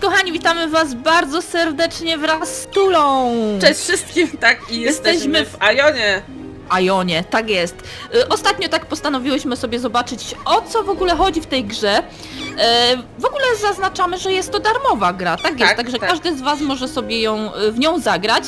kochani, witamy was bardzo serdecznie wraz z Tulą! Cześć wszystkim, tak i jesteśmy, Jesteśmy w Ajonie. Ajonie, tak jest. Y, Ostatnio tak postanowiłyśmy sobie zobaczyć, o co w ogóle chodzi w tej grze. Y, W ogóle zaznaczamy, że jest to darmowa gra, tak jest, Tak, także tak. każdy z was może sobie ją, y, w nią zagrać.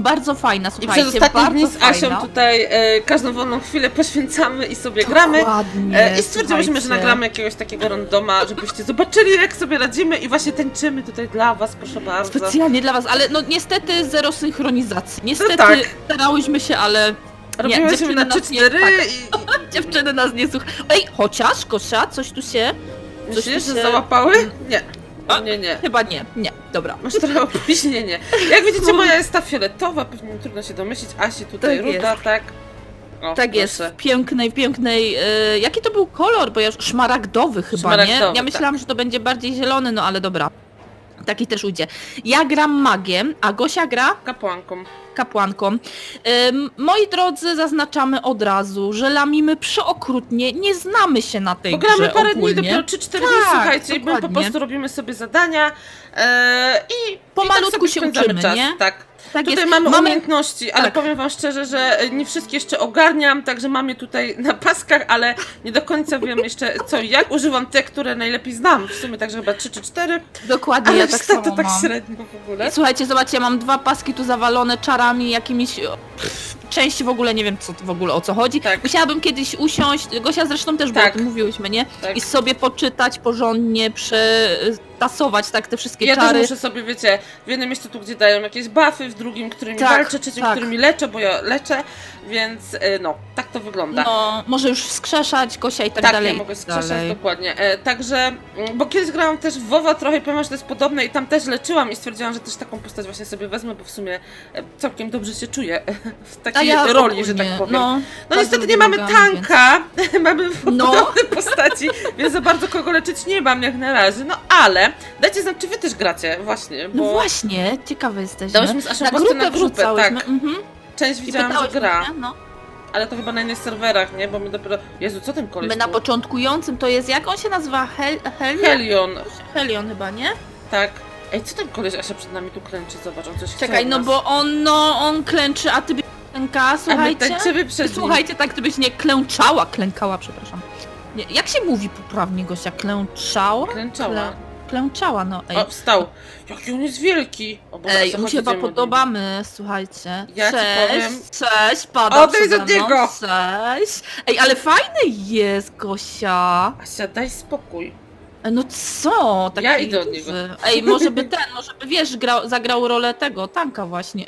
Bardzo fajna, I słuchajcie, przez ostatnie dni z Asią fajna. tutaj e, każdą wolną chwilę poświęcamy i sobie gramy. Dokładnie, E, I stwierdziłyśmy, że nagramy jakiegoś takiego randoma, żebyście zobaczyli jak sobie radzimy i właśnie tańczymy tutaj dla was, proszę bardzo. Specjalnie dla was, ale no niestety zero synchronizacji. Niestety tak. starałyśmy się, ale Robiłyśmy na nas nie- 3-4 tak. i dziewczyny nas nie słuchają. Ej, chociaż, Kosia, coś tu się... Coś myślisz, tu że się- załapały? Nie. A? Nie, nie. Chyba nie, nie, dobra. Masz trochę opóźnienie. Jak widzicie, moja jest ta fioletowa, pewnie trudno się domyślić. Asi tutaj Tak ruda, jest. tak? O, Tak jest, proszę. w pięknej, pięknej... y, jaki to był kolor? Bo ja już szmaragdowy chyba, nie? Szmaragdowy, Ja myślałam, że to będzie bardziej zielony, no ale dobra. Taki też ujdzie. Ja gram magiem, a Gosia gra Kapłanką. Kapłanką. Ym, moi drodzy, zaznaczamy od razu, że lamimy przeokrutnie, nie znamy się na tej Pogramy grze parę ogólnie. dni, dopiero 3-4 dni, Tak, słuchajcie, i my po prostu robimy sobie zadania e, i Pomalutku tak się uczymy, czas. nie? Tak. Tak Tutaj jest. mamy, umiejętności, ale tak. powiem wam szczerze, że nie wszystkie jeszcze ogarniam, także mam je tutaj na paskach, ale nie do końca wiem jeszcze co i jak. Używam te, które najlepiej znam, w sumie także chyba 3 czy 4, Dokładnie, ale ja tak samo to tak mam. średnio w ogóle. Słuchajcie, zobaczcie, ja mam dwa paski tu zawalone czarami, jakimiś... Pff, części w ogóle nie wiem co w ogóle o co chodzi. Tak. Musiałabym kiedyś usiąść, Gosia zresztą też było Tak. o tym mówiłyśmy, nie? Tak. I sobie poczytać porządnie, przetasować tak te wszystkie Ja czary. też muszę sobie, wiecie, w jednym miejscu tu, gdzie dają jakieś buffy, w drugim, którymi Tak, walczę, trzecim, tak. którymi leczę, bo ja leczę, więc e, no, tak to wygląda. No, może już wskrzeszać Gosia i tak, Tak, dalej. ja i mogę tak skrzeszać, dalej. dokładnie. E, także, mm, bo kiedyś grałam też w WoWa trochę że to jest podobne i tam też leczyłam i stwierdziłam, że też taką postać właśnie sobie wezmę, bo w sumie e, całkiem dobrze się czuję w takiej ja roli, że tak ogólnie, powiem. No, No, niestety nie mamy tanka, mamy No. podobne postaci, więc za bardzo kogo leczyć nie mam jak na razie, no ale dajcie znać, czy wy też gracie, właśnie, Więc... bo No właśnie, ciekawe jesteśmy. dałyśmy z Asią na grupę na grupę, tak. mhm. Część widziałam, że gra, się, no. ale to chyba na innych serwerach, nie, bo my dopiero, Jezu, co ten koleś My na początkującym to jest, jak on się nazywa? Hel Helion? Helion, Helion chyba, nie? Tak. Ej, co ten koleś Asia przed nami tu klęczy? Zobacz, on coś Czekaj, no bo on, no, on klęczy, a ty byś klęka, my słuchajcie. tańczymy przed nim. Słuchajcie, tak ty byś nie klęczała, klękała, przepraszam. Nie, jak się mówi poprawnie, Gosia? Klęczała? Klęczała. Klę- Klęczała, no ej. O, wstał. Jaki on jest wielki. O, Boże, Ej, mu się chyba podobamy, słuchajcie. Ja ci cześć, powiem. cześć, pada Odejdź przede od mną, niego. Cześć. Ej, ale fajny jest, Gosia. Asia, daj spokój. E, No co? Taki Ja idę od duży. niego. Ej, może by ten, może by wiesz, grał, zagrał rolę tego, tanka właśnie.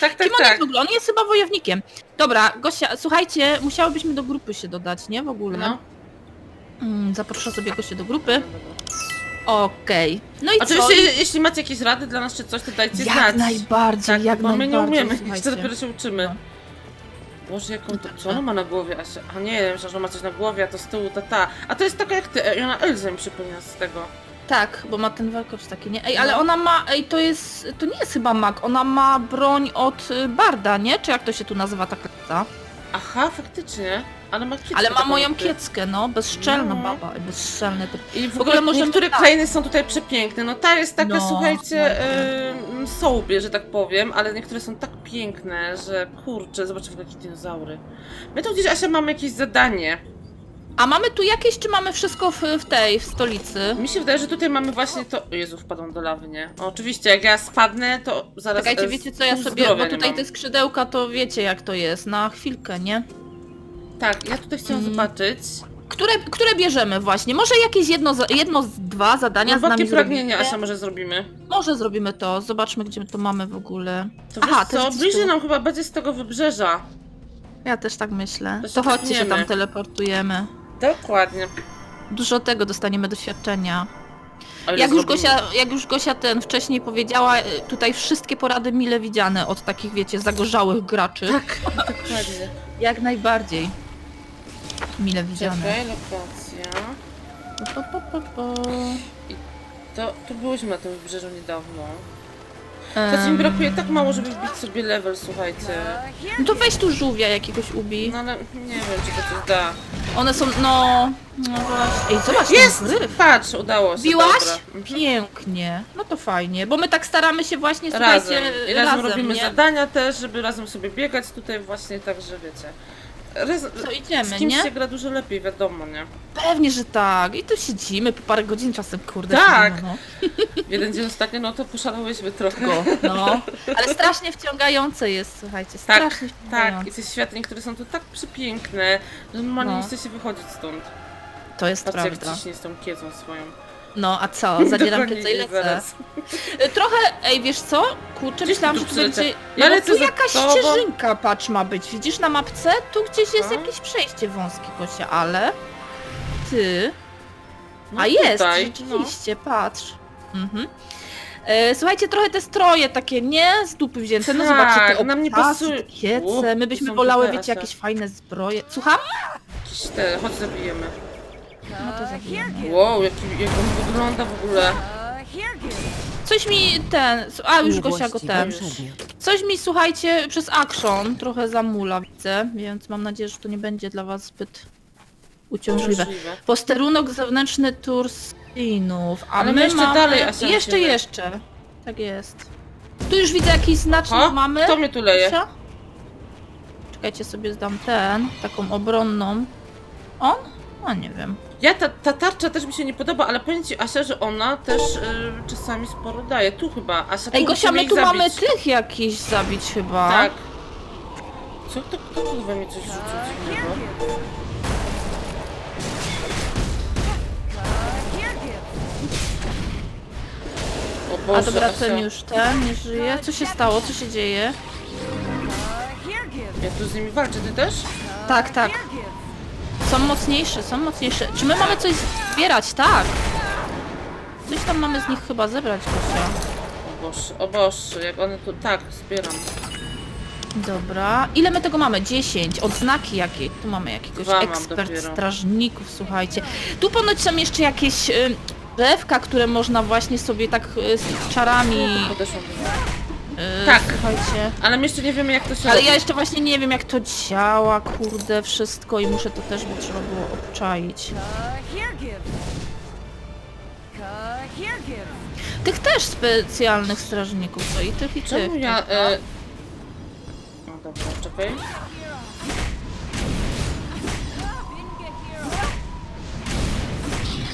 Tak, tak, Kim on tak. jest w ogóle? On jest chyba wojownikiem. Dobra, Gosia, słuchajcie, musiałybyśmy do grupy się dodać, nie? W ogóle. No. Mm, zaproszę sobie Gosię do grupy. Okej. No i Oczywiście, je- jeśli macie jakieś rady dla nas czy coś, to dajcie Jak znać. najbardziej, Tak, jak bo my najbardziej. nie umiemy, słuchajcie. jeszcze dopiero się uczymy. No. Boże, jaką to, co Dobrze. ona ma na głowie, Asia? A nie, myślę, że ma coś na głowie, a to z tyłu ta ta. A to jest taka jak ty, Ej, ona Elzę mi przypomina z tego. Tak, bo ma ten warkocz taki, nie? Ej, ale No. ona ma, ej, to jest, to nie jest chyba mag, ona ma broń od y, Barda, nie? Czy jak to się tu nazywa ta klasa? Aha, faktycznie. Ale ma kieckę Ale ma taką moją ty. kieckę, no, bezstrzelna No. baba, bezstrzelny typ. I w, ogóle, możemy niektóre tak. krainy są tutaj przepiękne. No ta jest taka, No, słuchajcie, yy, sobie, że tak powiem, ale niektóre są tak piękne, że kurczę, zobaczcie w ogóle jakie dinozaury. My tu gdzieś, Asia, mamy jakieś zadanie. A mamy tu jakieś, czy mamy wszystko w, w tej, w stolicy? Mi się wydaje, że tutaj mamy właśnie to... O Jezu, wpadłam do lawy, nie? O, oczywiście, jak ja spadnę, to zaraz... Czekajcie, e, wiecie co, ja pół sobie, zdrowia bo nie tutaj mam. te skrzydełka to wiecie jak to jest, na chwilkę, nie? Tak, ja tutaj chciałam Mm. zobaczyć. Które, które bierzemy właśnie? Może jakieś jedno, za- jedno z dwa zadania z Głębokie nami pragnienia, zrobimy? Asia, może zrobimy. Może zrobimy to, zobaczmy gdzie to mamy w ogóle. To Aha, wiesz to co, jest bliżej tu. nam chyba będzie z tego wybrzeża. Ja też tak myślę. To się To chodźcie się tepniemy. tam teleportujemy. Dokładnie. Dużo tego dostaniemy doświadczenia. Jak już, zrobimy. Gosia, jak już Gosia ten wcześniej powiedziała, y, tutaj wszystkie porady mile widziane od takich, wiecie, zagorzałych graczy. Tak, dokładnie. Jak najbardziej. Mile widziane. Czekaj, lokacja. Po, po, po, po. To, to byłyśmy na tym wybrzeżu niedawno. Teraz mi Em, brakuje tak mało, żeby wbić sobie level, słuchajcie. No to weź tu żółwia jakiegoś ubij. No ale nie wiem, czy to coś da. One są, no... No właśnie. Ej, zobacz, Jest! ten gryf. Patrz, udało się. Biłaś? Dobra. Mhm. Pięknie. No to fajnie, bo my tak staramy się właśnie, Razem. słuchajcie, I razem, razem, robimy nie? zadania też, żeby razem sobie biegać tutaj właśnie, także wiecie. Raz, To idziemy, z kimś nie? się gra dużo lepiej, wiadomo, nie? Pewnie, że tak. I tu siedzimy po parę godzin czasem, kurde. Tak. Siedzimy, Jeden dzień ostatnio, no to poszalałyśmy trochę. no. no. Ale strasznie wciągające jest, słuchajcie, Tak, strasznie tak. wciągające. I te światy niektóre są tu tak przepiękne, że normalnie No. nie chce się wychodzić stąd. To jest Patrzcie, jak prawda. ciśnie z tą kiecą swoją. No, a co? Zadzieram Dokładnie kiecę i lecę. zaraz. Y, Trochę, ej, wiesz co? Kurczę, Gdzieś myślałam, tu że przyleciał. będzie... Ja No lecę tu za jakaś tobą. ścieżynka, patrz, ma być. Widzisz na mapce? Tu gdzieś jest No. jakieś przejście wąskie, Gosia, ale... Ty... No A jest, tutaj, rzeczywiście, patrz. Mhm. E, słuchajcie, trochę te stroje takie, nie z dupy wzięte, no Tak, zobaczcie, te nam nie obcasy, pasuje. te kiece, Łup, my tu byśmy są wolały, wiecie, Asia. jakieś fajne zbroje. Słucham? No, jakieś te, chodź zabijemy. No to zabijemy. Wow, jaki, jak on wygląda w ogóle. Coś mi ten, a już Gosia go ten, coś mi, słuchajcie, przez action trochę zamula, widzę, więc mam nadzieję, że to nie będzie dla was zbyt uciążliwe. Możliwe. Posterunek zewnętrzny Tursinów, a Ale my my jeszcze mamy... dalej, Asia, Jeszcze, musimy. jeszcze. Tak jest. Tu już widzę jakiś znacznik mamy. kto mnie tu leje? Czekajcie, sobie zdam ten, taką obronną. On? No nie wiem. Ja, ta, ta tarcza też mi się nie podoba, ale powiem ci Asia, że ona też y, czasami sporo daje. Tu chyba, Asia, tu Ej, Gosia, musimy my ich tu zabić. mamy tych jakichś zabić chyba. Tak. Co to, kto tu we mnie coś rzucił dziwnego? O Boże, A dobra, Asia. ten już ten nie żyje. Co się stało? Co się dzieje? Ja tu z nimi walczę, ty też? Tak, tak. Są mocniejsze, są mocniejsze. Czy my mamy coś zbierać? Tak. Coś tam mamy z nich chyba zebrać, Gosia. O Boże, o Boże, jak one tu... Tak, zbieram. Dobra. Ile my tego mamy? 10. Odznaki jakie? Tu mamy jakiegoś Dwa mam ekspert dopiero. strażników, słuchajcie. Tu ponoć są jeszcze jakieś y, drzewka, które można właśnie sobie tak y, z czarami... Podeszłam do nich. Y, Tak. Słuchajcie. Ale my jeszcze nie wiemy, jak to się Ale robi. ja jeszcze właśnie nie wiem jak to działa, kurde, wszystko i muszę to też by trzeba było obczaić. Tych też specjalnych strażników, co i tych i tych. Czemu ja... prawda? E... No dobra, czekaj.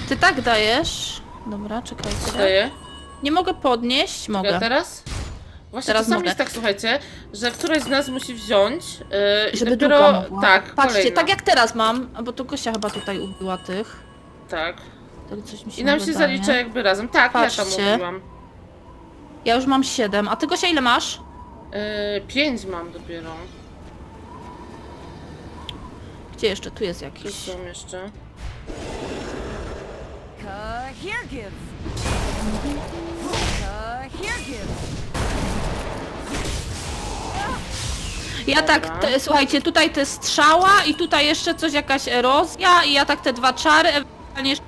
Ty tak dajesz? Dobra, czekajcie. Daję. Nie mogę podnieść? Ja Mogę. teraz? Właśnie Teraz czasami mogę. jest tak, słuchajcie, że któraś z nas musi wziąć yy, i Żeby dopiero... druga mogła. Tak, Patrzcie, kolejna. tak jak teraz mam, bo to Gosia chyba tutaj ubiła tych. Tak. Tak coś mi się I nam się wydaje. zalicza jakby razem. Tak, ja Patrzcie. tam mówiłam. Ja już mam 7. A ty Gosia ile masz? Yy, pięć mam dopiero. Gdzie jeszcze? Tu jest Tu jakiś. są jeszcze. Ja tak, te, słuchajcie, tutaj te strzała i tutaj jeszcze coś, jakaś erozja i ja tak te dwa czary, ewentualnie jeszcze,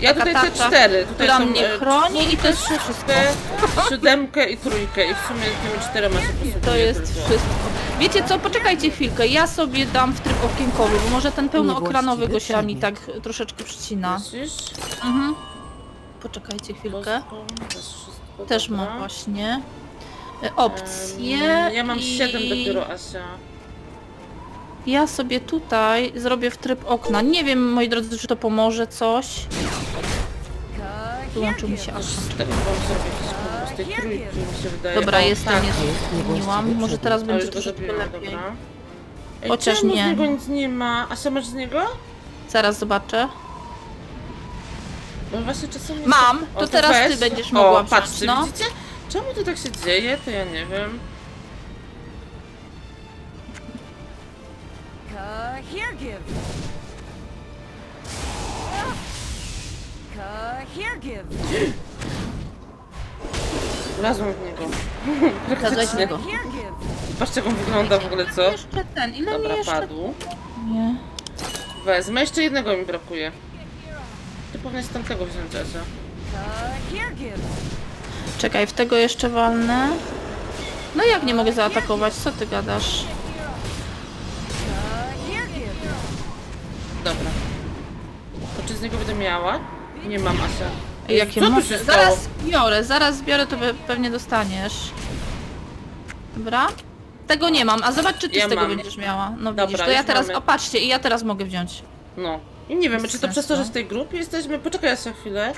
Ja Taka tutaj te tarcza, cztery. Tutaj która są, mnie e, chroni i to jest czwórkę, wszystko. siódemkę i trójkę. I w sumie tymi czterema się To jest tylko. wszystko. Wiecie co, poczekajcie chwilkę, ja sobie dam w tryb okienkowy, bo może ten pełnoekranowy Niewłaściwy Gosia mi tak troszeczkę przycina. Myślisz? Mhm. Poczekajcie chwilkę. Boską, to jest wszystko, Też dobra. mam właśnie opcje. Em, Ja mam i siedem dopiero, Asia. Ja sobie tutaj zrobię w tryb okna. Nie wiem, moi drodzy, czy to pomoże coś. Wyłączył mi się Aż wydaje. Dobra, jestem, tak. zmieniłam. Może teraz będzie troszeczkę lepiej. dobra. Ej, Chociaż nie. z niego nic nie ma? Asia, masz z niego? Zaraz zobaczę. Właśnie czasami... Mam, O, to teraz weź. ty będziesz mogła O, patrzcie, no. widzicie? Czemu to tak się dzieje? To ja nie wiem. Wlazłam w niego. Wlazłeś w Praktycznie. niego. Patrzcie jak on wygląda w ogóle, co? Jeszcze ten, ile Dobra, mi jeszcze... padł. Nie. Wezmę, jeszcze jednego mi brakuje. Ty powinnaś tamtego wziąć, Asia. Czekaj, w tego jeszcze walnę. No jak nie mogę zaatakować? Co ty gadasz? Dobra. To czy z niego będę miała? Nie mam Asia. Jakie Co tu moce? się stało? Zaraz biorę, zaraz biorę, to pe- pewnie dostaniesz. Dobra. Tego nie mam, a zobacz czy ty Ja z tego mam. będziesz miała. No Dobra, widzisz, to ja już teraz, mamy. o patrzcie, i ja teraz mogę wziąć. No. I nie wiem, Bez czy to przez to, sensu. że w tej grupie jesteśmy... Poczekaj Asia chwilę.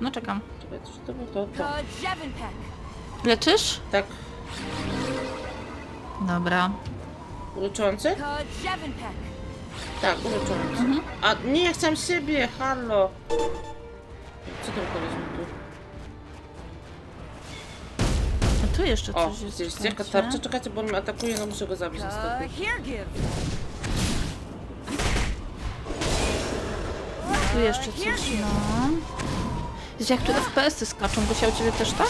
No czekam. Czekaj, czy to było to? to. Leczysz? Tak. Dobra. Uleczący? Tak, uleczący. Mhm. A nie, ja chciałam siebie, halo. Co tam powiedzmy tu? A tu jeszcze O, coś jest. widzieliście? czekajcie. Katarczy, czekajcie, bo on mnie atakuje, no muszę go zabić niestety. Tu jeszcze coś mam. Wiesz, jak tu FPS-y skaczą, bo się u ciebie też tak?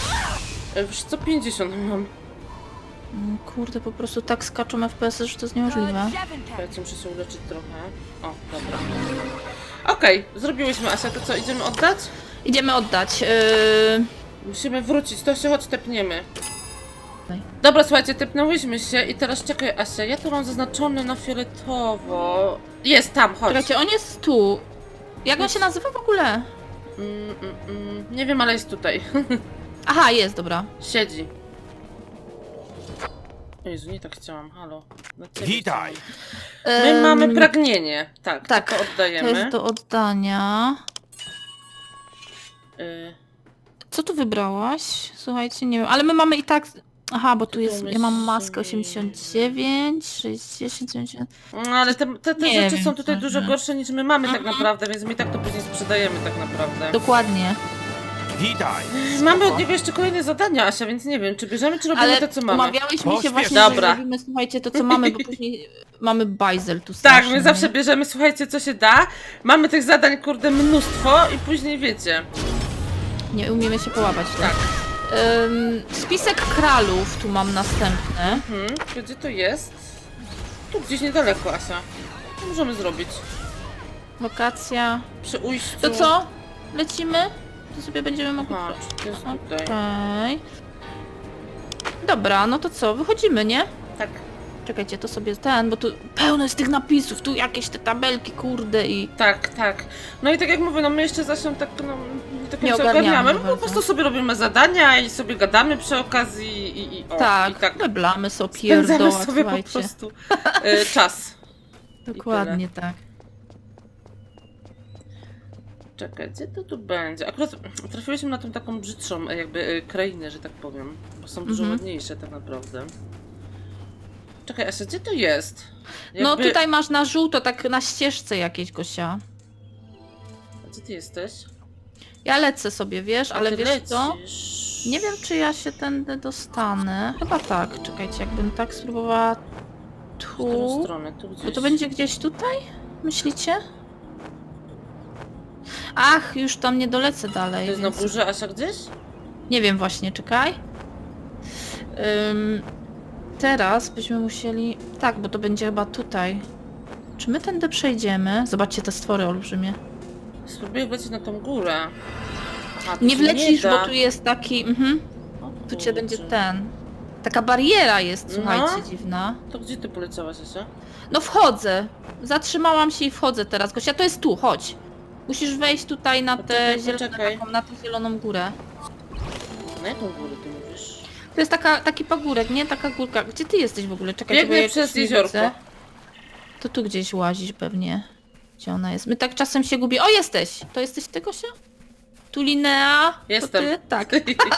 E, Wiesz co, 50 mam. Mm, Kurde, po prostu tak skaczą FPS-y, że to jest niemożliwe. Ja muszę się uleczyć trochę. O, dobra. Okej, zrobiłyśmy Asia, to co, idziemy oddać? Idziemy oddać. Yy... Musimy wrócić, to się chodź tepniemy. Daj. Dobra, słuchajcie, tepnęłyśmy się i teraz czekaj Asia, ja to mam zaznaczone na fioletowo. Jest tam, chodź. Czekajcie, on jest tu. Jak on się nazywa w ogóle? Mm, mm, mm, nie wiem, ale jest tutaj. Aha, jest, dobra. Siedzi. Jezu, nie tak chciałam, halo. Na ciebie Witaj. chciałam. My Em, mamy pragnienie. Tak, tak, tak. To To oddajemy. jest do oddania. Y, Co tu wybrałaś? Słuchajcie, nie wiem, ale my mamy i tak... Aha, bo tu jest, ja mam maskę myśli. 89, 60, 90... No ale te, te, te Nie rzeczy wiem, są tutaj co, dużo gorsze niż my mamy tak Mhm. naprawdę, więc my i tak to później sprzedajemy tak naprawdę. Dokładnie. Witaj. Mamy od niego jeszcze kolejne zadania, Asia, więc nie wiem, czy bierzemy, czy robimy Ale to, co mamy. umawiałyśmy się Pośpiesz. właśnie, Dobra. że robimy, słuchajcie, to co mamy, bo później mamy bajzel tu Tak, straszny, my zawsze bierzemy, słuchajcie, co się da. Mamy tych zadań, kurde, mnóstwo i później wiecie. Nie umiemy się połapać. Tak. Ym, spisek kralów tu mam następny. Mhm, gdzie to jest? Tu gdzieś niedaleko, Asia. Co możemy zrobić? Lokacja. Przy ujściu... To co? Lecimy? To sobie będziemy mogli... Aha, to jest tutaj? Okej. Dobra, no to co? Wychodzimy, nie? Czekajcie, to sobie ten, bo tu pełno jest tych napisów, tu jakieś te tabelki, kurde i... Tak, tak. No i tak jak mówię, no my jeszcze zresztą tak, no, nie tak Nie ogarniamy ogarniamy. My po bardzo. prostu sobie robimy zadania i sobie gadamy przy okazji i, i o, tak, i tak meblamy sobie spędzamy pierdoła, sobie po prostu y, czas. Dokładnie tak. Czekaj, gdzie to tu będzie? Akurat trafiłyśmy na tą taką brzydszą e, jakby e, krainę, że tak powiem. Bo są dużo Mhm. ładniejsze tak naprawdę. Czekaj, Asia, gdzie to jest? No Jakby- tutaj masz na żółto, tak na ścieżce jakieś, Gosia. A Gdzie ty jesteś? Ja lecę sobie, wiesz, ale ty wiesz co? lecisz. Nie wiem, czy ja się tędy dostanę. Chyba tak, czekajcie, jakbym tak spróbowała W którą tu... stronę? Tu gdzieś. Bo to będzie gdzieś tutaj? Myślicie? Ach, już tam nie dolecę To dalej. jest na więc- górze, Asia gdzieś? Nie wiem właśnie, czekaj. Ym, teraz byśmy musieli... Tak, bo to będzie chyba tutaj. Czy my tędy przejdziemy? Zobaczcie te stwory olbrzymie. Spróbuję wlecieć na tą górę. Tu Nie się wlecisz, da. bo tu jest taki... Mhm, O tu cię kurczę. będzie ten... Taka bariera jest, słuchajcie, No. dziwna. To gdzie ty poleciałaś, Asia? No wchodzę. Zatrzymałam się i wchodzę teraz. Gosia, to jest tu, chodź. Musisz wejść tutaj na tę Poczekaj, zielone, poczekaj. taką, na tę zieloną górę. Na jaką górę ty mówisz? To jest taka, taki pagórek, nie? Taka górka. Gdzie ty jesteś w ogóle? Czekaj, bo ja przez jeziorko. widzę. To tu gdzieś łazisz pewnie. Gdzie ona jest? My tak czasem się gubi. O, jesteś! To jesteś ty, Gosia? Tu Linea? Jestem. To ty? Tak.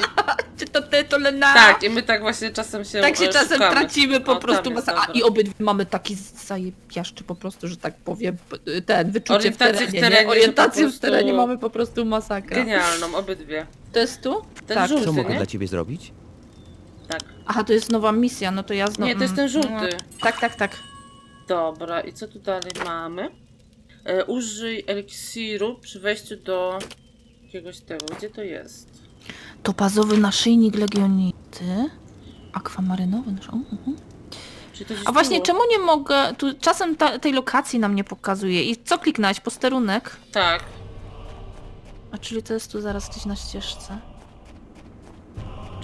Czy to ty, to Lena? tak, i my tak właśnie czasem się Tak się e, czasem szukamy. tracimy po O, tam prostu. jest, masa- A dobra. i obydwie mamy taki zajebiaszczy po prostu, że tak powiem, p- ten wyczucie Orientację w w terenie. terenie, Orientację w terenie mamy po prostu masakra. Genialną, obydwie. To jest tu? Ten tak. żółty, Co mogę nie? dla ciebie zrobić? Tak. Aha, to jest nowa misja, no to ja znowu... Nie, to jest ten żółty. Tak, tak, tak. Dobra, i co tu dalej mamy? E, użyj eliksiru przy wejściu do jakiegoś tego. Gdzie to jest? Topazowy naszyjnik legionity. Akwamarynowy nasz. Czy to gdzieś A właśnie, czemu nie mogę... Tu czasem ta, tej lokacji nam nie pokazuje. I co kliknąć? Posterunek? Tak. A czyli to jest tu zaraz gdzieś na ścieżce.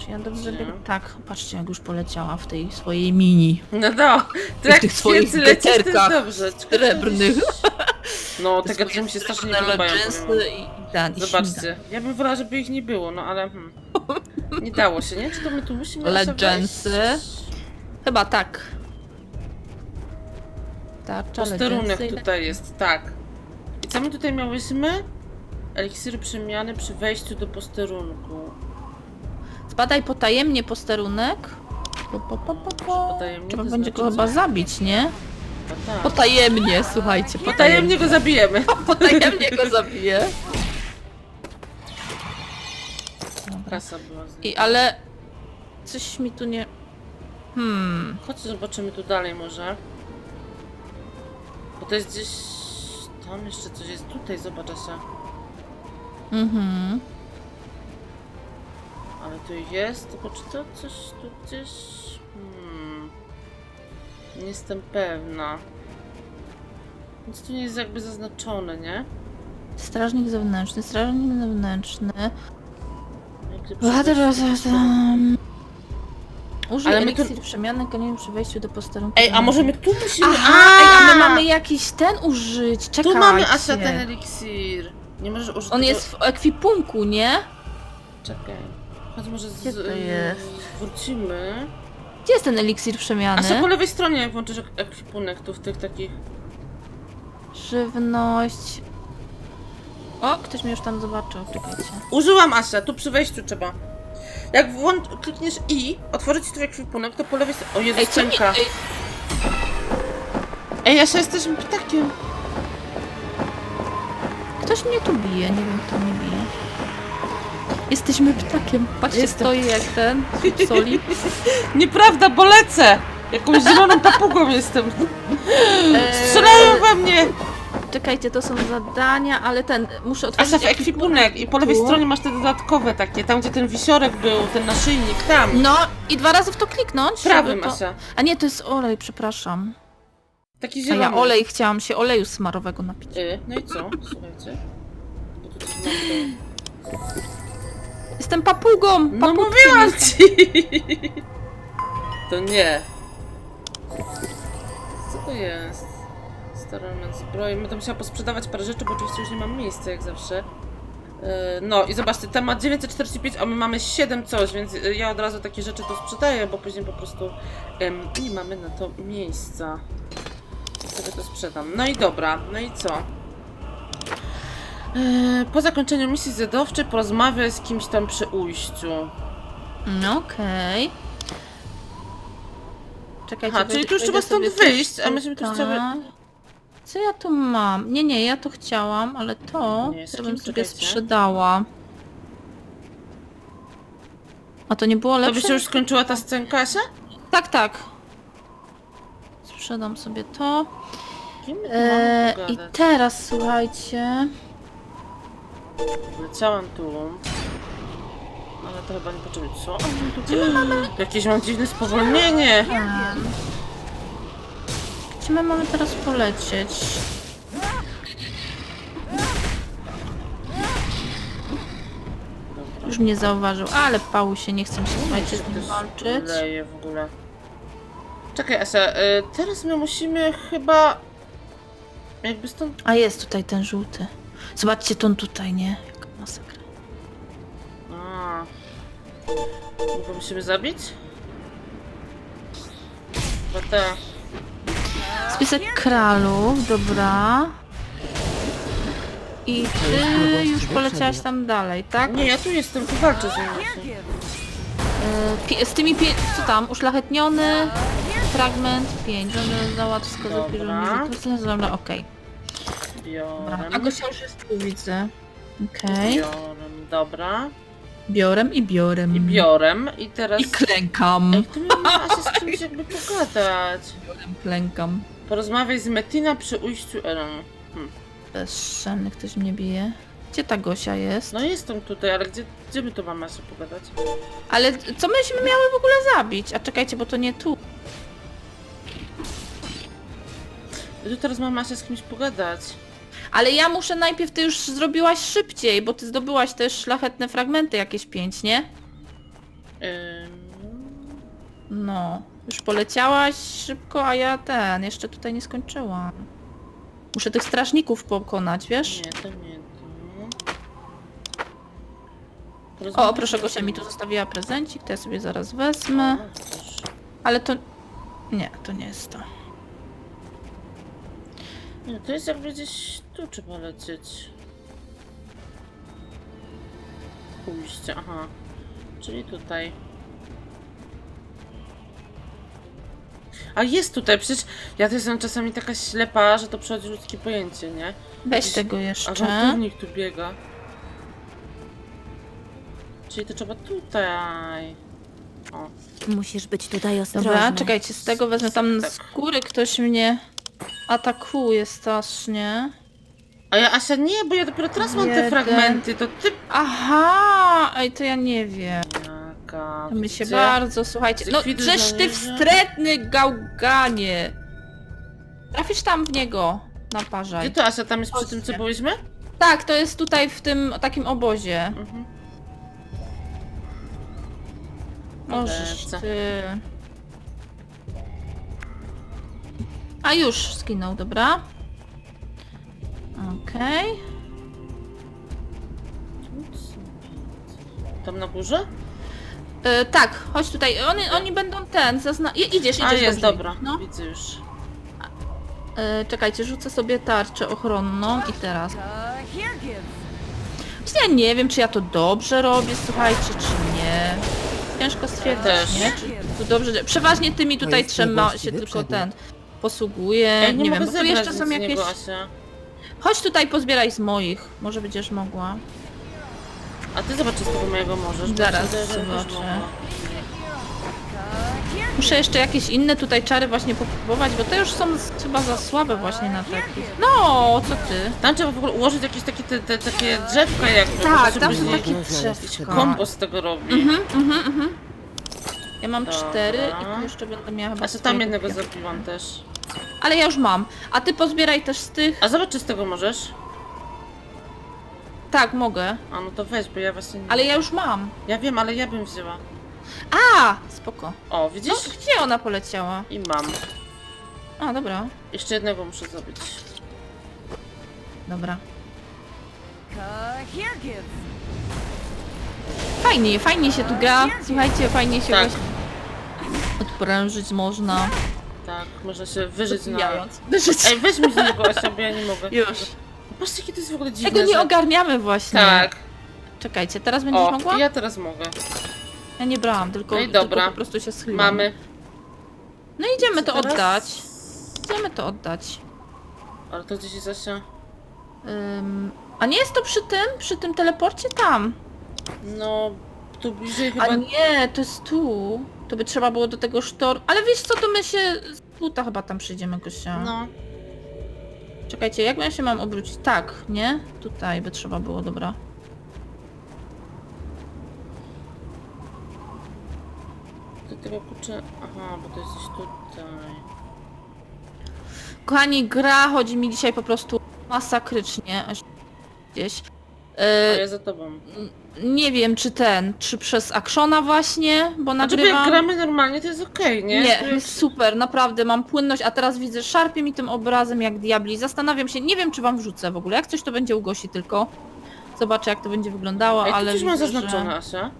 Ja dobrze biegam? Tak, patrzcie jak już poleciała w tej swojej mini. No W to jak tych swoich geterkach dobrze. Srebrnych. No, te gadżety mi się strasznie nie podobają. i, i i Zobaczcie, ja bym wolała, żeby ich nie było, no ale hmm. nie dało się, nie? Czy to my tu musimy dżinsy? Chyba tak. Tarcza, Posterunek i- tutaj jest, tak. I co my tutaj miałyśmy? Eliksiry przemiany przy wejściu do posterunku. Zbadaj potajemnie posterunek. Po, po, po, po, po. Potajemnie Trzeba to będzie go znaczy chyba zabić, nie? No tak. Potajemnie, słuchajcie, Potajemnie go zabijemy. Potajemnie go zabiję. Prasa była z nim. I ale... Coś mi tu nie... Hmm... Chodź zobaczymy tu dalej może. Bo to jest gdzieś... Tam jeszcze coś jest. Tutaj zobacz Asia. Mhm. Tu jest, tylko czy to coś tu gdzieś... Hmm. Nie jestem pewna. Nic tu nie jest jakby zaznaczone, nie? Strażnik zewnętrzny, strażnik zewnętrzny. Bohater rozwiązam. Użyj Ale my tu- eliksir przemiany konieczny przy wejściu do posterunku. Ej, a może my tu musimy... Aha, ej, a my mamy jakiś ten użyć, czekajcie. Tu mamy Asia ten eliksir. Nie możesz użyć On tego- jest w ekwipunku, nie? Czekaj. Chodź może z... Gdzie to jest? Wrócimy. Gdzie jest ten eliksir przemiany? Asia po lewej stronie jak włączysz ek- ekwipunek tu w tych takich... Żywność. O, ktoś mnie już tam zobaczył, czekajcie. Użyłam Asia, tu przy wejściu trzeba. Jak włącz... klikniesz I, otworzy ci tu ekwipunek, to po lewej stronie... O Jezus, Ej, co mi... Cenka. Ej, Ej, Asia, jesteśmy ptakiem. ktoś mnie tu bije, nie wiem kto mnie bije. Jesteśmy ptakiem. Patrzcie, Jestem. stoi jak ten, w soli. Nieprawda, bo lecę! Jakąś zieloną papugą jestem. Eee, Strzelają we mnie! Czekajcie, to są zadania, ale ten, muszę otworzyć Asia, w ekwipunek i po lewej tu. stronie masz te dodatkowe takie, tam gdzie ten wisiorek był, ten naszyjnik, tam. No i dwa razy w to kliknąć. Prawym, żeby to... Asia. A nie, to jest olej, przepraszam. Taki A zielony. ja olej chciałam się oleju smarowego napić. Y, no i co? Słuchajcie. Bo tu coś mam do- Jestem papugą! No mówiłam ci! To nie. Co to jest? Starament zbroi. Będę musiała posprzedawać parę rzeczy, bo oczywiście już nie mam miejsca, jak zawsze. Yy, No i zobaczcie, temat 945, a my mamy 7 coś, więc y, ja od razu takie rzeczy to sprzedaję, bo później po prostu em, nie mamy na to miejsca. Sobie to sprzedam. No i dobra, no i co? Yy, Po zakończeniu misji zjadowczej porozmawiaj z kimś tam przy ujściu. No okej. Czekajcie, Aha, wejdę- czyli tu już wejdę trzeba stąd sobie też wyjść, a myśmy tu tutaj. chciały... Co ja tu mam? Nie, nie, ja to chciałam, ale to Nie, z ja kim? bym sobie Czekajcie. sprzedała. A to nie było To lepsze? by się już skończyła ta scenka, Asia? Tak, tak. Sprzedam sobie to. Kim my tu Eee, I pogadać? teraz słuchajcie. Leciałam tu. Ale to chyba nie potrzebne. Co? Jakieś mam dziwne spowolnienie. Gdzie my mamy teraz polecieć? Już mnie zauważył, ale pału się, nie chcę się słuchajcie z nim walczyć. Leje w ogóle. Czekaj, Asia, y, teraz my musimy chyba... Jakby stąd... A jest tutaj ten żółty. Zobaczcie ten tutaj, nie? Jaka masakra. A. Musimy zabić? Chyba tak. Spisek kralów, dobra. I ty już poleciałaś tam dalej, tak? Nie, ja tu jestem, tu walczę z nim. właśnie. Pi- Z tymi pie... co tam? Uszlachetniony fragment 5. Żądę załatw wskazówki, Dobra. żołnierzy. Dobra, okej. Dobra. Biorem. A Gosia już jest tu, widzę. Okej. Biorem, dobra. Biorem i biorem. I biorem. I teraz... I klękam. Ej, ma się z kimś jakby pogadać. Klękam. Porozmawiaj z Metina przy ujściu Eren. Hm. Bezszenny ktoś mnie bije. Gdzie ta Gosia jest? No jestem tutaj, ale gdzie, gdzie my tu mamy się pogadać? Ale co myśmy miały w ogóle zabić? A czekajcie, bo to nie tu. Tu teraz mamy się z kimś pogadać. Ale ja muszę najpierw, ty już zrobiłaś szybciej, bo ty zdobyłaś też szlachetne fragmenty jakieś pięć, nie? Ym, No, już poleciałaś szybko, a ja ten, jeszcze tutaj nie skończyłam. Muszę tych strażników pokonać, wiesz? nie, to nie to. O, proszę, że- Gosia mi tu zostawiła prezencik, to ja sobie zaraz wezmę. O, proszę. Ale to... Nie, to nie jest to. Nie, to jest jakby gdzieś tu trzeba lecieć. Pójście, aha. Czyli tutaj. A jest tutaj, przecież ja to jestem czasami taka ślepa, że to przechodzi ludzkie pojęcie, nie? Weź Jakiś tego jeszcze. Awanturnik tu biega. Czyli to trzeba tutaj. O, Musisz być tutaj ostrożny. Dobra, czekajcie, z tego wezmę tam Tak. z góry ktoś mnie atakuje strasznie. A ja, Asia, nie, bo ja dopiero teraz mam te Jeden. fragmenty, to ty... Aha, ej, to ja nie wiem. Jaka, My się bardzo, słuchajcie. No, Zlikwiduj żeż ty żołnierza. wstrętny gałganie. Trafisz tam w niego, Gdzie naparzaj. to, Asia, tam jest przy tym, co byliśmy? Tak, to jest tutaj w tym takim obozie. Mhm. Możesz Lecę. ty. A już skinął, dobra. Okej. Tam na górze? Y, tak, chodź tutaj. Oni, oni będą ten, zazna... I- Idziesz, idziesz. A, jest, dobrze. dobra, No. widzę już. Y, czekajcie, rzucę sobie tarczę ochronną i teraz. Ja nie wiem, czy ja to dobrze robię, słuchajcie, czy nie. Ciężko stwierdzić, też. nie? Czy to dobrze. Przeważnie tymi tutaj jest trzema się niewłaściwy tylko przedmiot. Posługuje. Nie, nie wiem, bo tu jeszcze są jakieś. Chodź tutaj pozbieraj z moich. Może będziesz mogła. A ty zobacz, czy z tego mojego możesz. Zaraz myślę, zobaczę. Muszę jeszcze jakieś inne tutaj czary właśnie popróbować, bo te już są chyba za słabe właśnie na takich. No, co ty? Tam trzeba w ogóle ułożyć jakieś takie, te, te, takie drzewka jakby. Tak, tam są takie drzewka. Kompost tego robi. Mhm, mhm, mhm. Ja mam Dobra. cztery i tu jeszcze będę miała chyba Asia, tam swojego jednego zabiłam też. Ale ja już mam. A ty pozbieraj też z tych... A zobacz, czy z tego możesz. Tak, mogę. A no to weź, bo ja właśnie nie... Ale ja już mam. Ja wiem, ale ja bym wzięła. A, spoko. O, No, widzisz? gdzie ona poleciała? I mam. A, dobra. Jeszcze jednego muszę zrobić. Dobra. Fajnie, fajnie się tu gra. Słuchajcie, fajnie się Tak. właśnie odprężyć można. Tak, można się wyżyć na... Zabijając. Ej, weź mi z niego, Asia, bo ja nie mogę. Już. Patrzcie, jakie to jest w ogóle dziwne, Tego nie że... ogarniamy właśnie. Tak. Czekajcie, teraz będziesz O, mogła? ja teraz mogę. Ja nie brałam, tylko, No i tylko dobra. po prostu się schyliłam. Mamy. No idziemy to teraz? oddać. Idziemy to oddać. Ale to gdzieś jest Asia. Ym, a nie jest to przy tym? Przy tym teleporcie tam? No, tu bliżej A chyba... nie, to jest tu. To by trzeba było do tego sztor... Ale wiesz co, to my się... z buta chyba tam przyjdziemy, Gosia. No. Czekajcie, jak ja się mam obrócić? Tak, nie? Tutaj by trzeba było, dobra. Do tego kurczę... Aha, bo to jest gdzieś tutaj. Kochani, gra chodzi mi dzisiaj po prostu masakrycznie. Aż gdzieś. A E, ja za tobą. Nie wiem, czy ten, czy przez Actiona właśnie, bo Znaczy, nagrywam... jak gramy normalnie, to jest okej, nie? Nie, To jest super, naprawdę, mam płynność, a teraz widzę, szarpie mi tym obrazem jak diabli. Zastanawiam się, nie wiem czy wam wrzucę w ogóle, jak coś to będzie u Gosi tylko. Zobaczę jak to będzie wyglądało, Ej, ale tu coś mam widzę, zaznaczone, Asia.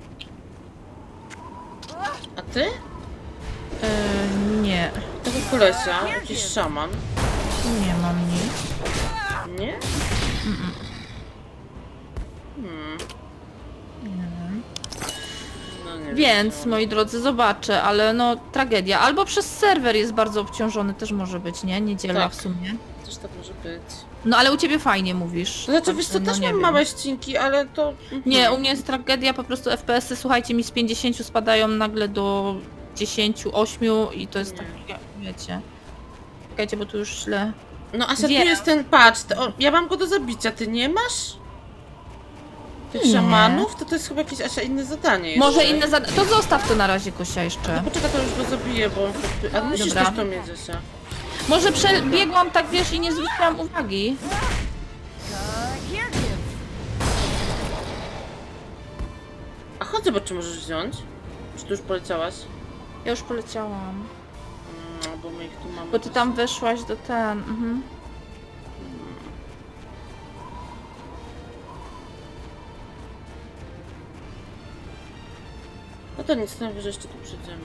A ty? Yy, nie, Tego kolesia, jakiś szaman. nie mam nic. Nie? Hmm. Więc, moi drodzy, zobaczę, ale no, tragedia. Albo przez serwer jest bardzo obciążony, też może być, nie? Niedziela Tak. w sumie. Też tak może być. No ale u ciebie fajnie mówisz. To znaczy, wiesz co, Także, no, też nie mam wiem. małe ścinki, ale to... Nie, Mhm. u mnie jest tragedia, po prostu FPS-y, słuchajcie, mi z 50 spadają nagle do 10, 8 i to jest Nie. takie, wiecie. Czekajcie, bo tu już źle. No Asia, Wiem. tu jest ten, patrz, to, o, ja mam go do zabicia, ty nie masz? Tych Nie. szamanów? To to jest chyba jakieś Asia inne zadanie jeszcze. Może inne zadanie. To zostaw to na razie, Kosia, jeszcze. No poczekaj, to już go zabiję, bo... A musisz Dobra. też to mieć, Asia. Może przebiegłam tak, wiesz, i nie zwróciłam uwagi. A chodź zobacz, czy możesz wziąć. Czy ty już poleciałaś? Ja już poleciałam. No, bo my ich tu mamy. Bo ty tam weszłaś do ten. Mhm. To nic, najwyżej jeszcze tu przyjdziemy.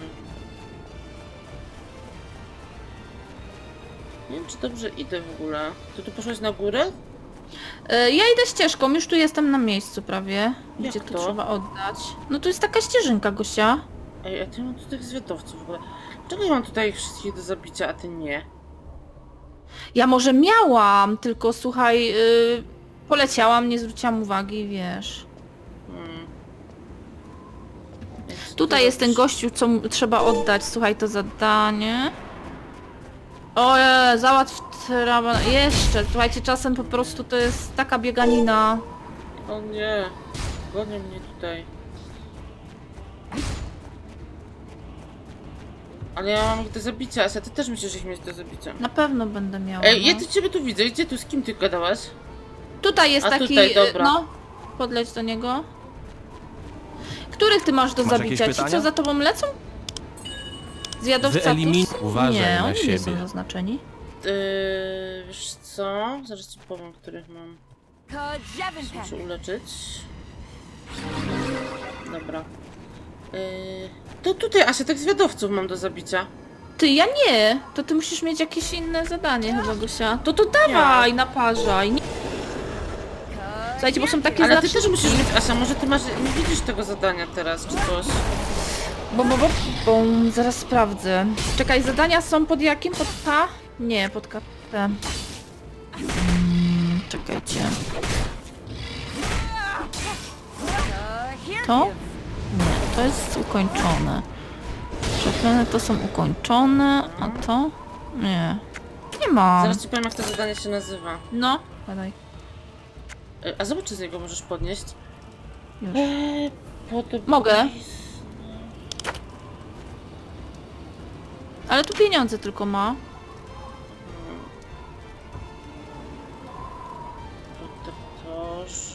Nie wiem, czy dobrze idę w ogóle. Ty tu poszłaś na górę? E, Ja idę ścieżką, już tu jestem na miejscu prawie. Gdzie Jak tu to? trzeba oddać. No tu jest taka ścieżynka, Gosia. Ej, a ty mam tu tych zwiadowców w ogóle. Dlaczego ja mam tutaj ich wszystkich do zabicia, a ty nie? Ja może miałam, tylko słuchaj, yy, poleciałam, nie zwróciłam uwagi, wiesz. Hmm. Ej, co ty Tutaj jest ten gościu, co mu trzeba oddać, słuchaj, to zadanie. O, je, załatw traba... Jeszcze, słuchajcie, czasem po prostu to jest taka bieganina. O nie, gonią mnie tutaj. Ale ja mam ich do zabicia, Asia, ty też musisz ich mieć do zabicia. Na pewno będę miała. Ej, ja no. ty ciebie tu widzę, gdzie tu, z kim ty gadałaś? Tutaj jest A taki, tutaj, y, dobra. no, podleć do niego. Których ty masz do Masz jakieś zabicia? Ci, co za tobą lecą? Zjadowca Wyeliminuj- Tus? Uważaj Nie, na oni nie są siebie. zaznaczeni. Yy, wiesz co? Zaraz ci powiem, których mam. Muszę uleczyć. Dobra. Yy, to tutaj, Asia, tych zwiadowców mam do zabicia. Ty, ja nie! To ty musisz mieć jakieś inne zadanie chyba, Gosia. To to dawaj, naparzaj. Nie... Słuchajcie, bo są takie Ale ty też musisz mieć, Asia, może ty masz, nie widzisz tego zadania teraz, czy coś? Bo, bo, bo, bo, zaraz sprawdzę. Czekaj, zadania są pod jakim? Pod K? Nie, pod KP. Hmm, czekajcie. To? Nie, to jest ukończone. Przeklęte to są ukończone, a to? Nie. Nie mam. Zaraz ci powiem, jak to zadanie się nazywa. No, badaj. Yy, a zobacz, czy z niego możesz podnieść. Już. Eee, podobizna. Mogę. Ale tu pieniądze tylko ma. Redaktorzy.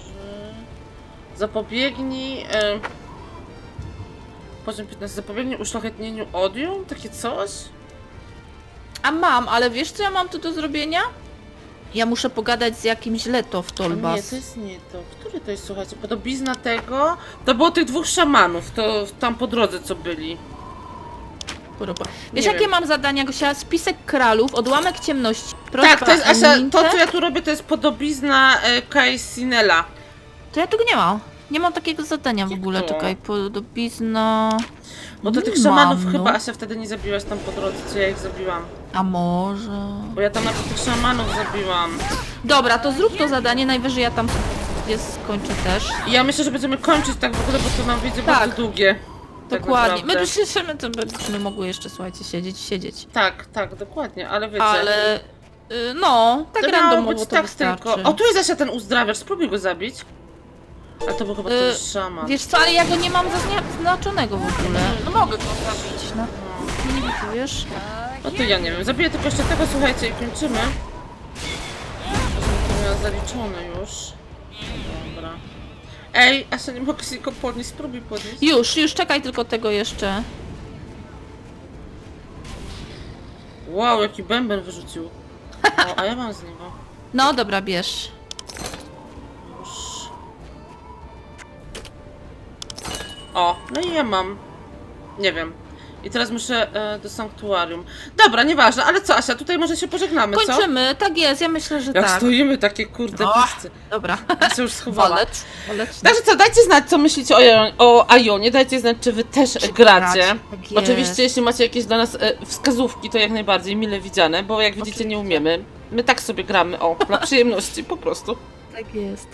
Zapobiegnij. E... Poziom 15. Zapobiegnij uszlachetnieniu odium? Takie coś? A mam, ale wiesz co ja mam tu do zrobienia? Ja muszę pogadać z jakimś leto w A nie, Tolbas. to jest nie to. Który to jest, słuchajcie? Podobizna tego. To było tych dwóch szamanów, to tam po drodze co byli. Podoba. Wiesz Nie jakie wiem. mam zadania, Gosia? Spisek kralów, odłamek ciemności. Prośba tak, to jest Asia, to co ja tu robię, to jest podobizna e, Kaisinela. To ja tego nie mam. Nie mam takiego zadania w Jak ogóle. to? Czekaj, podobizna... Bo to Nie tych szamanów mam, chyba no. Asia wtedy nie zabiłaś tam po drodze, co ja ich zabiłam. A może... Bo ja tam nawet tych szamanów zabiłam. Dobra, to zrób to zadanie, najwyżej ja tam je skończę też. I ja myślę, że będziemy kończyć tak w ogóle, bo to nam wyjdzie Tak. bardzo długie. Tak Dokładnie. My naprawdę. tu się my to będziemy mogły jeszcze, słuchajcie, siedzieć, siedzieć. Tak, tak, dokładnie, ale wiecie. Ale... y, No, tak to miało randomowo być to tak wystarczy. tylko. O, tu jest Asia ten uzdrawiacz, spróbuj go zabić. A to był chyba Y, ten szaman. Wiesz co, ale ja go nie mam zaznaczonego w ogóle. No mogę go zabić, no. Nie widzę, wiesz? No to ja nie wiem, zabiję tylko jeszcze tego, słuchajcie, i kończymy. Żebym to miała zaliczone już. Dobra. Ej, Asia, nie mogę się go podnieść, spróbuj podnieść. Już, już, czekaj tylko tego jeszcze. Wow, jaki bęben wyrzucił. O, a ja mam z niego. No dobra, bierz. Już. O, no i ja mam. Nie wiem. I teraz muszę e, do sanktuarium. Dobra, nieważne, ale co, Asia, tutaj może się pożegnamy, co? Kończymy, tak jest, ja myślę, że Jak tak. stoimy takie kurde O. piscy. Dobra. Ja się już schowała. Walec. Walec. Także co, dajcie znać, co myślicie o, Jo- o Ajonie, dajcie znać, czy wy też gracie. tak jest. Oczywiście, jeśli macie jakieś dla nas e, wskazówki, to jak najbardziej mile widziane, bo jak widzicie, nie umiemy. My tak sobie gramy, o, dla przyjemności, po prostu. Tak jest.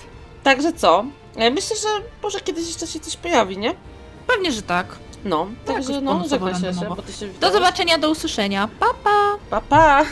Także co? E, Myślę, że może kiedyś jeszcze się coś pojawi, nie? Pewnie, że tak. No, Tak, także no, żegnaj się, bo ty się Do zobaczenia, do usłyszenia. Pa, pa! Pa, pa!